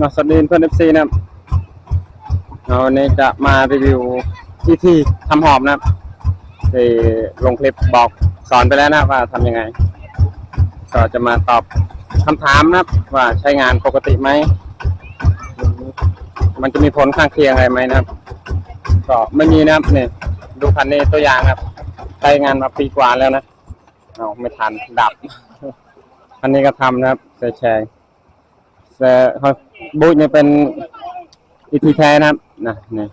มาสวัสดีเพื่อนเอฟซีนะครับเอาวันนี้จะมารีวิววิธีทำหอมนะครับที่ลงคลิปบอกสอนไปแล้วนะว่าทำยังไง ก็จะมาตอบคำถามนะครับ ว่าใช้งานปกติไหม มันจะมีผลข้างเคียงอะไรไหมนะครับ ก็ไม่มีนะครับเนี่ยดูคันนี้ตัวอย่างครับใช้งานมาปีกว่าแล้วนะเอาไม่ทันดับ อันนี้ก็ทำนะครับใส่แชร์ แต่บูธเนี่ยเป็นอีทีแท้นะครับนะนี่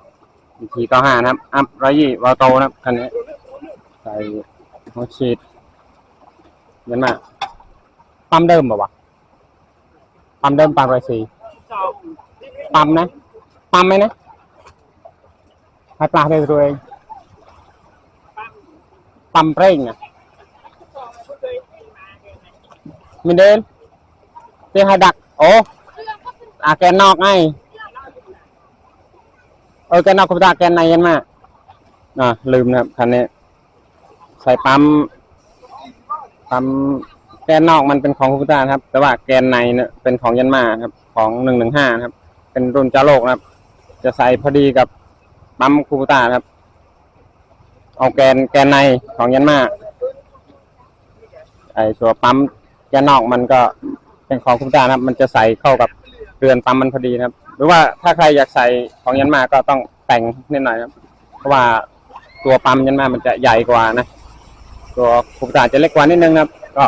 อีทีเก้าห้านะครับ อัพร้อยยี่วาโตนะครับคันนี้ใส่หัวฉีดเย็นมาปั๊มเดิมป่าวะปั๊มเดิมปั๊มไรสี่ปั๊มนะปั๊มไหมนะให้ปลาได้รวยปั๊มเร่งนะมีเดนเตียงให้ดักโอ้ อาแกนนอกไงเออแกนนอกกับตาแกนในยันมาอ่าลืมนะครับคันนี้ ใส่ปั๊มปั๊มแกนนอกมันเป็นของคูปต้านครับ แต่ว่าแกนในเนี่ยเป็นของยันมาครับ ของหนึ่งหนึ่งห้าครับ เป็นรุ่นเจ้าโลกนะครับ จะใส่พอดีกับปั๊มคูปต้าครับ เอาแกนแกนในของยันมาไอตัวปั๊มแกนนอกมันก็เป็นของคูปต้านครับ มันจะใส่เข้ากับ เรือนปั๊มมันพอดีนะครับ หรือว่าถ้าใครอยากใส่ของยันมาก็ต้องแต่งนิดหน่อยครับ เพราะว่าตัวปั๊มยันมามันจะใหญ่กว่านะ ตัวคูปต้าจะเล็กกว่านิดนึงนะครับ ก็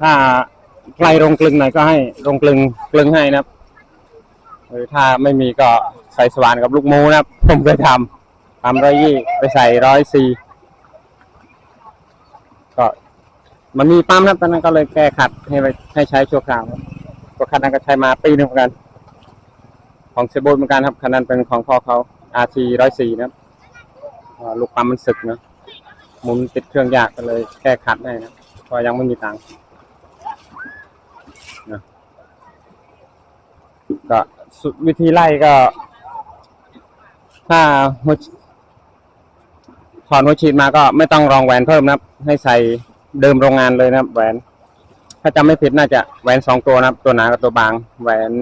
ถ้าใครลงกลึงหน่อยก็ให้ลงกลึงกลึงให้นะครับ หรือถ้าไม่มีก็ใส่สว่านกับลูกมูนะครับ ผมเคยทำทำร้อยยี่ไปใส่ร้อยสี่ก็มันมีปั๊มนะครับตอนนั้นก็เลยแก้ขัดให้ไปให้ใช้ชั่วคราวครับ ก็คันนั้นก็ใช้มาปีหนึงเหมือนกัน ของเซโบนเหมือนกันครับคันนั้นเป็นของพ่อเขา RT ร้อยสี่นะครับลูกปั๊มมันสึกนะหมุนติดเครื่องยากก็เลย แก้ขัดให้นะเพราะยังไม่มีตังค์นะก็วิธีไล่ก็ ถ้าหัวถอนหัวฉีดมาก็ไม่ต้องรองแหวนเพิ่มนะครับ ให้ใส่เดิมโรงงานเลยนะครับแหวน ถ้าจำไม่ผิดน่าจะแหวนสองตัวนะครับ ตัวหนากับตัวบาง แหวน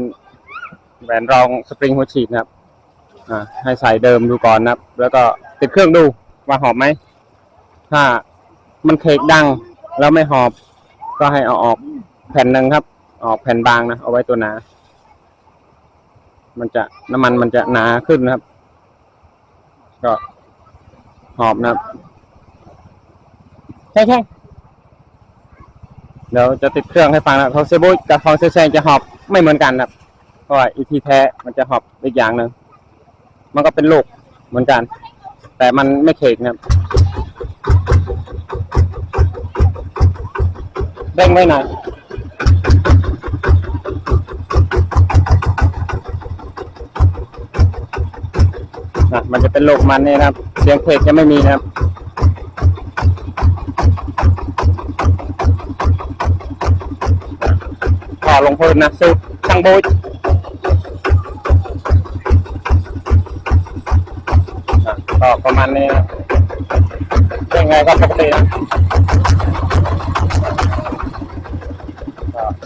แหวนรองสปริงหัวฉีดนะครับอ่าให้ใส่เดิมดูก่อนนะครับ แล้วก็ติดเครื่องดูว่าหอบไหม ถ้ามันเคกดังแล้วไม่หอบ ก็ให้เอาออกแผ่นหนึ่งครับ ออกแผ่นบางนะเอาไว้ตัวหนา มันจะน้ำมันมันจะหนาขึ้นนะครับ ก็หอบนะครับ ใช่ใช่ เดี๋ยวจะติดเครื่องให้ฟังนะของเซบุยกับของเซเซงจะหอบไม่เหมือนกันนะครับเพราะว่าอีทีแท้มันจะหอบอีกอย่างหนึ่งมันก็เป็นลูกเหมือนกัน แต่มันไม่เคกนะครับเด้งไว้หน่อยนะมันจะเป็นโลกมันนี่นะครับ เสียงเพลงจะไม่มีนะครับ ลงพื้นนะสูตรช่างโบยก็ประมาณนี้นะยังไงก็ปกตินะ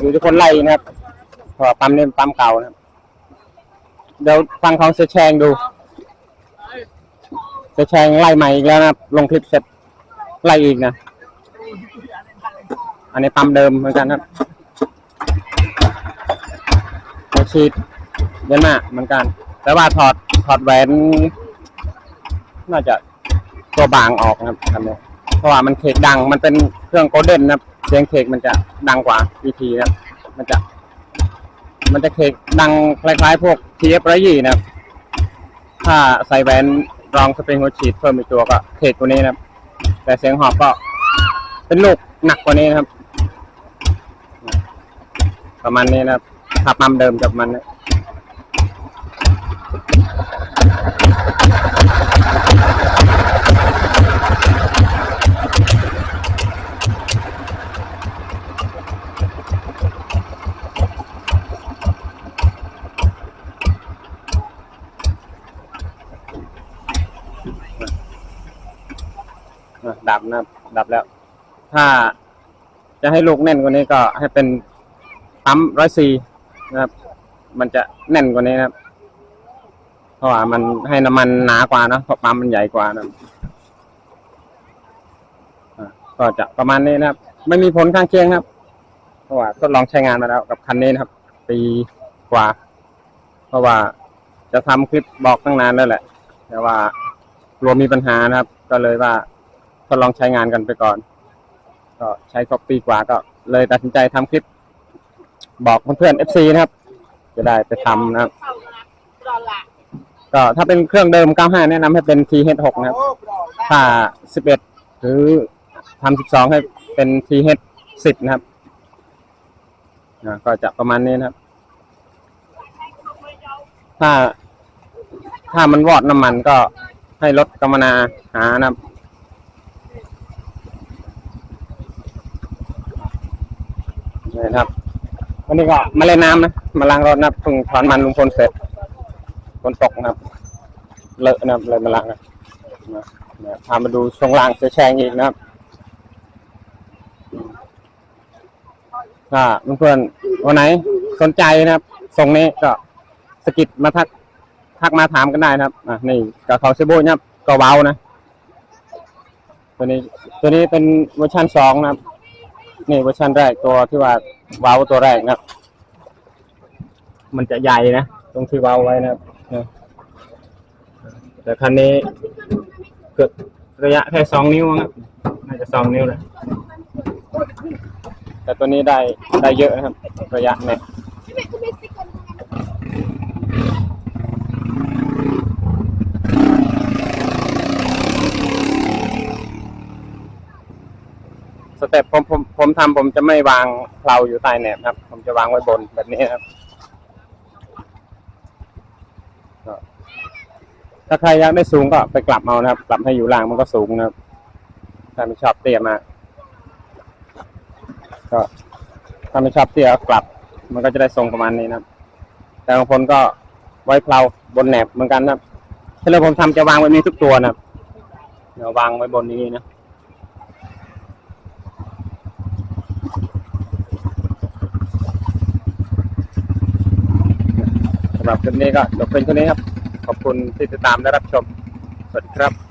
อยู่ที่คนไล่นะครับพราะว่าปั๊มเนี่เป็นปั๊มเก่านะเดี๋ยวฟังของเสแชงดูจะแชร์ไล่ใหม่อีกแล้วนะลงคลิปเสร็จไล่อีกนะ อันนี้ปั๊มเดิมเหมือนกันครับ หัวฉีดเยอะมากเหมือนกัน แต่ว่าถอดถอดแหวนน่าจะตัวบางออกนะครับคันนี้เพราะว่ามันเคกดังมันเป็นเครื่องโกลเด้นนะครับเสียงเคกมันจะดังกว่า EP นะมันจะ มันจะเคกดังคล้ายๆ พวก TF ร้อยยี่นะครับถ้าใส่แหวนรองสปริงหัวฉีดเพิ่มอีกตัวก็เขตกว่านี้นะครับ แต่เสียงหอบก็เป็นลูกหนักกว่านี้นะครับ ประมาณนี้นะครับ ขับมัมเดิมกับมันนะดับนะดับแล้ว ถ้าจะให้ลูกแน่นกว่านี้ก็ให้เป็นปั๊มร้อยซี นะครับ มันจะแน่นกว่านี้นะครับ เพราะว่ามันให้น้ำมันหนากว่านะเพราะปั๊มมันใหญ่กว่านะก็จะประมาณนี้นะครับ ไม่มีผลข้างเคียงครับ เพราะว่าทดลองใช้งานมาแล้วกับคันนี้นะครับ ปีกว่า เพราะว่าจะทำคลิปบอกตั้งนานแล้วแหละ แต่ว่ากลัวมีปัญหานะครับ ก็เลยว่าทดลองใช้งานกันไปก่อน ก็ใช้ครบปีกว่าก็เลยตัดสินใจทำคลิป บอกเพื่อนๆ FC นะครับ จะได้ไปทำนะครับ ก็ถ้าเป็นเครื่องเดิม 95 แนะนำให้เป็น TH6 นะครับ ถ้า 11 หรือทำ12 ให้เป็น TH10 นะครับก็จะประมาณนี้นะครับ ถ้า ถ้ามันวอดน้ำมันก็ให้ลดกำมนาหานะครับนี่นะครับ วันนี้ก็มาเล่นน้ำนะ มาล้างรถนะเพิ่งถอนมันลุงพลเสร็จฝนตกนะครับ เลอะนะครับเลยมาล้างนะนะพามาดูช่วงล่างเสียแชงอีกนะครับถ้าเพื่อนๆวันไหนสนใจนะครับส่งนี้ก็สกิดมาทักทักมาถามกันได้นะครับอะนี่กับเขาเซโบนะครับก็เว้านะ ตัวนี้ตัวนี้เป็นเวอร์ชันสองนะครับ นี่เวอร์ชันแรกตัวที่ว่าว้าตัวแรกนะครับมันจะใหญ่นะ ตรงที่ว้าไว้นะครับแต่คันนี้เกิดระยะแค่สองนิ้วนะน่าจะสองนิ้วเลยแต่ตัวนี้ได้ได้เยอะนะครับ ระยะเนี่ย สเต็ปผมผมผมทำผมจะไม่วางเพลาอยู่ใต้แหนบครับ ผมจะวางไว้บนแบบนี้ครับ ถ้าใครอยากได้สูงก็ไปกลับเอานะครับ กลับให้อยู่ล่างมันก็สูงนะครับถ้าไม่ชอบเตี้ยมากก็ถ้าไม่ชอบเตี้ยกลับ มันก็จะได้ทรงประมาณนี้นะครับ แต่บางคนก็ไว้เพลาบนแหนบเหมือนกันนะครับถ้าเราผมทำจะวางไว้นี้ทุกตัวนะครับเดี๋ยววางไว้บนนี้นะ หรับคลิปนี้ก็จบเป็นเท่านี้ครับ ขอบคุณที่ติดตามและรับชม สวัสดีครับ